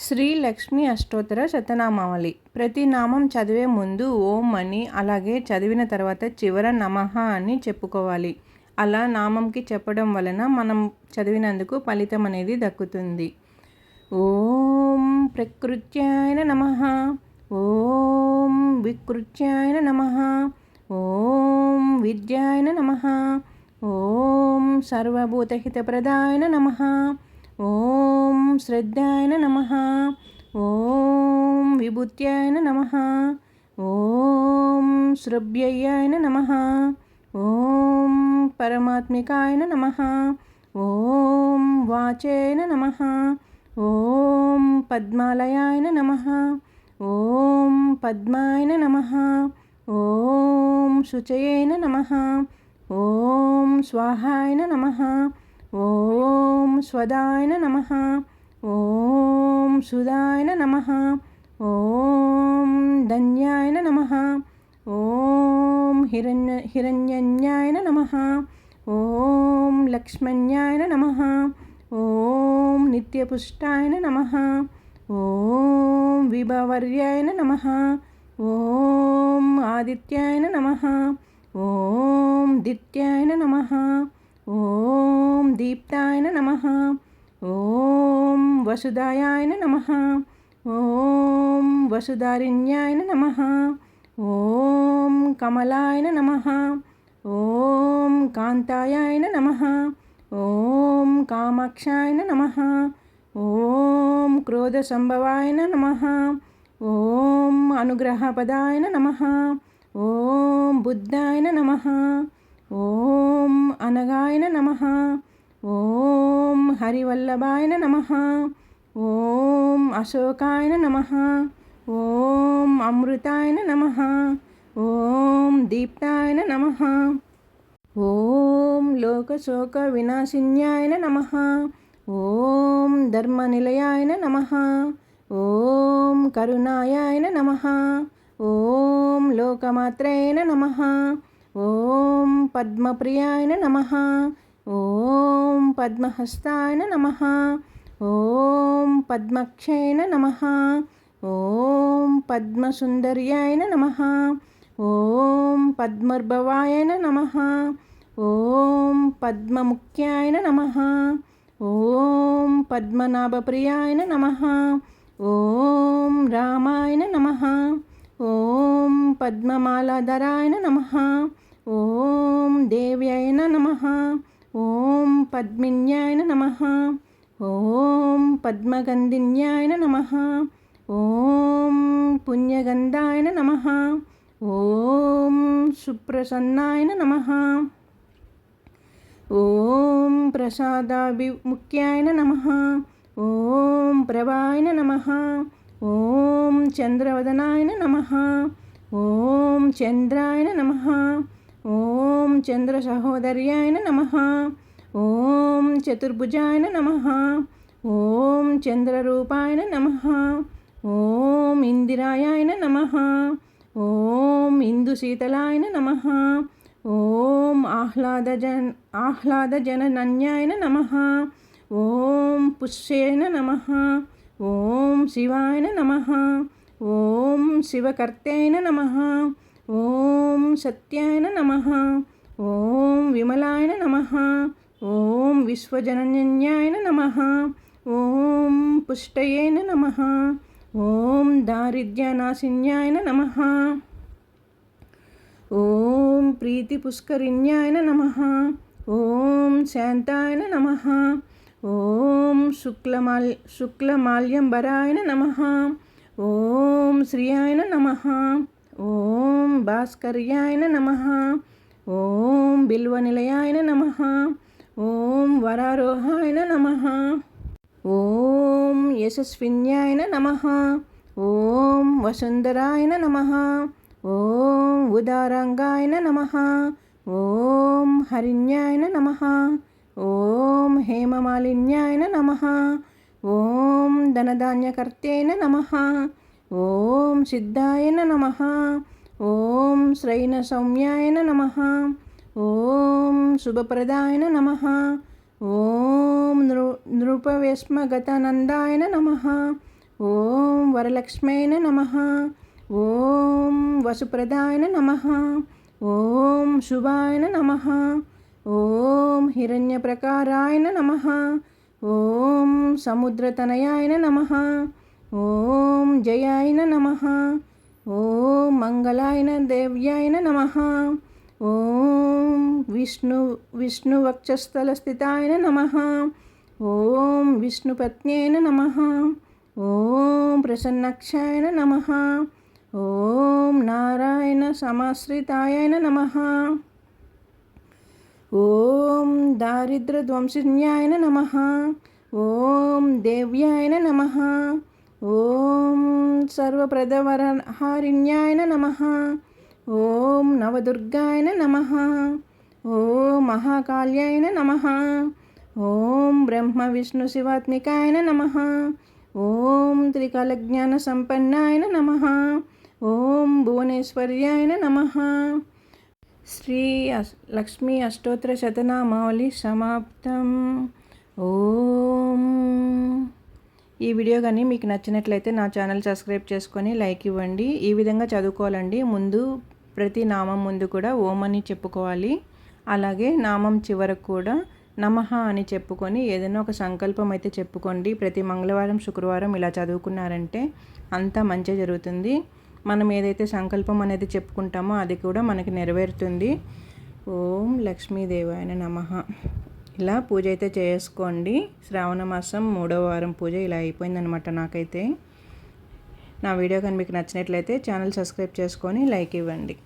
శ్రీ లక్ష్మి అష్టోత్తర శతనామావళి. ప్రతి నామం చదివే ముందు ఓం అని అలాగే చదివిన తర్వాత చివర నమః అని చెప్పుకోవాలి. అలా నామంకి చెప్పడం వలన మనం చదివినందుకు ఫలితం అనేది దక్కుతుంది. ఓం ప్రకృత్యాయన నమ. ఓం వికృత్యాయన నమ. ఓం విద్యాయన నమ. ఓం సర్వభూతహితప్రదాయన నమ. ఓం శ్రద్ధాయన నమ. ఓం విభూత్యాయన నమ. ఓం శ్రవ్యయ్యాయన నమ. ఓం పరమాత్మికాయన నమ. ఓం వాచేన నమ. ఓం పద్మాలయాయన నమ. ఓం పద్మాయన నమ. ఓం శుచయేన నమ. ఓం స్వాహాయన నమ. ఓం స్వదాయన నమ. ఓం సుదాయన నమ. ఓం ధన్యాయన నమ. ఓం హిరణ్య హిరణ్యన్యాయన నమ. ఓం లక్ష్మణ్యాయన నమ. ఓం నిత్యపుష్టాయన నమ. ఓం విభవర్యాయన నమ. ఓం ఆదిత్యాయన నమ. ఓం దిత్యాయన నమ. ఓం దీప్తాయన నమ. ఓం వసుదాయాయన నమ. ఓం వసుధారిణ్యాయన నమ. ఓం కమలాయన నమ. ఓం కాంతాయాయన నమ. ఓం కామాక్షాయన నమ. ఓం క్రోధ సంభవాయన నమ. ఓం అనుగ్రహపదాయన నమ. ఓం బుద్ధాయన నమ. ఓం అనగాయన నమ. ఓం హరివల్లభాయన నమ. ఓం అశోకాయన నమ. ఓం అమృతాయన నమ. ఓం దీప్తాయన నమ. ఓం లోకశోక వినాశిన్యాయన నమ. ఓం ధర్మనిలయాయన నమ. ఓం కరుణాయాయన నమ. ఓం లోకమాత్రేణ నమ. ఓం పద్మప్రియాయన నమ. ఓం పద్మహస్తాయన నమ. ఓం పద్మక్షయన నమ. ఓం పద్మసుందర్యాయన నమ. ఓం పద్మర్భవాయన నమ. ఓం పద్మముఖ్యాయన నమ. ఓం పద్మనాభప్రియాయన నమ. ఓం రామాయణ నమ. ఓం పద్మమాలాధరాయన నమ. ఓం దేవ్యాయ నమ. ఓం పద్మిన్యాయ నమ. ఓం పద్మగంధిన్యాయ నమ. ఓం పుణ్యగంధాయ నమ. ఓం సుప్రసన్నాయ నమ. ఓం ప్రసాదాభిముఖ్యాయ నమ. ఓం ప్రభాయ నమ. ఓం చంద్రవదనాయ నమ. ఓం చంద్రాయ నమ. ఓం చంద్ర సహోదర్యాయన నమ. ఓం చతుర్భుజాయన నమ. ఓం చంద్రరూపాయన నమ. ఓం ఇందిరాయాయన నమ. ఓం ఇందు శీతలాయన నమ. ఓం ఆహ్లాదజన్ ఆహ్లాదజననన్యాయన నమ. ఓం పుష్యేన నమ. ఓం శివాయన నమ. ఓం శివకర్తేన నమ. ఓం సత్యాయన నమ. ఓం విమలాయన నమ. ఓం విశ్వజనన్యాయన నమ. ఓం పుష్టయేన నమ. ఓం దారిద్ర్యనాశిన్యాయన నమ. ఓం ప్రీతిపుష్కరిణ్యాయన నమ. ఓం శాంతాయన నమ. ఓం శుక్లమాల్ శుక్లమాల్యంబరాయన నమ. ఓం శ్రియాయన నమ. ఓం భాస్కర్యాయన నమ. ఓం బిల్వ బిల్వనిలయాయన నమ. ఓం వరారోహాయన నమ. ఓం యశస్విన్యాయన నమ. ఓం వసుంధరాయన నమ. ఓం ఉదారాంగాయన నమ. ఓం హరిణ్యాయన నమ. ఓం హేమమాలిన్యాయన నమ. ఓం ధనధాన్యకర్తేన నమ. ఓం సిద్ధాయన నమ. ఓం శ్రైన సౌమ్యాయన నమ. ఓం శుభప్రదాయన నమ. ఓం నృ నృపవేశ్మగతనందాయన నమ. ఓం వరలక్ష్మీన నమ. ఓం వసుప్రదాయన నమ. ఓం శుభాయన నమ. ఓం హిరణ్యప్రకారాయన నమ. ఓం సముద్రతనయాయన నమ. ఓం జయాయన నమ. ఓం మంగళాయన దేవ్యాయన నమ. ఓం విష్ణు విష్ణువక్షస్థలస్థితాయన నమ. ఓం విష్ణుపత్న్యైన నమ. ఓం ప్రసన్నక్షాయన నమ. ఓం నారాయణ సమాశ్రితాయన నమ. ఓం దారిద్ర్యధ్వంసిన్యాయన నమ. ఓం దేవ్యాయన నమ. ఓం సర్వప్రదవరహారిణ్యాయన నమ. ఓం నవదుర్గాయన నమ. ఓం మహాకాళ్యాయన నమ. ఓం బ్రహ్మ విష్ణు శివాత్మికాయన నమ. ఓం త్రికాలజ్ఞాన సంపన్నాయన నమ. ఓం భువనేశ్వర్యాయన నమ. శ్రీ లక్ష్మీ అష్టోత్తర శతనామావళి సమాప్తం. ఓం ఈ వీడియో కానీ మీకు నచ్చినట్లయితే నా ఛానల్ సబ్స్క్రైబ్ చేసుకొని లైక్ ఇవ్వండి. ఈ విధంగా చదువుకోవాలండి. ముందు ప్రతి నామం ముందు కూడా ఓం అని చెప్పుకోవాలి. అలాగే నామం చివరకు కూడా నమః అని చెప్పుకొని ఏదైనా ఒక సంకల్పం అయితే చెప్పుకోండి. ప్రతి మంగళవారం శుక్రవారం ఇలా చదువుకున్నారంటే అంతా మంచి జరుగుతుంది. మనం ఏదైతే సంకల్పం అనేది చెప్పుకుంటామో అది కూడా మనకి నెరవేరుతుంది. ఓం లక్ష్మీదేవాయన నమ. ఇలా పూజ అయితే చేసుకోండి. శ్రావణ మాసం మూడవ వారం పూజ ఇలా అయిపోయిందనమాట నాకైతే. నా వీడియో కానీ మీకు నచ్చినట్లయితే ఛానల్ సబ్స్క్రైబ్ చేసుకొని లైక్ ఇవ్వండి.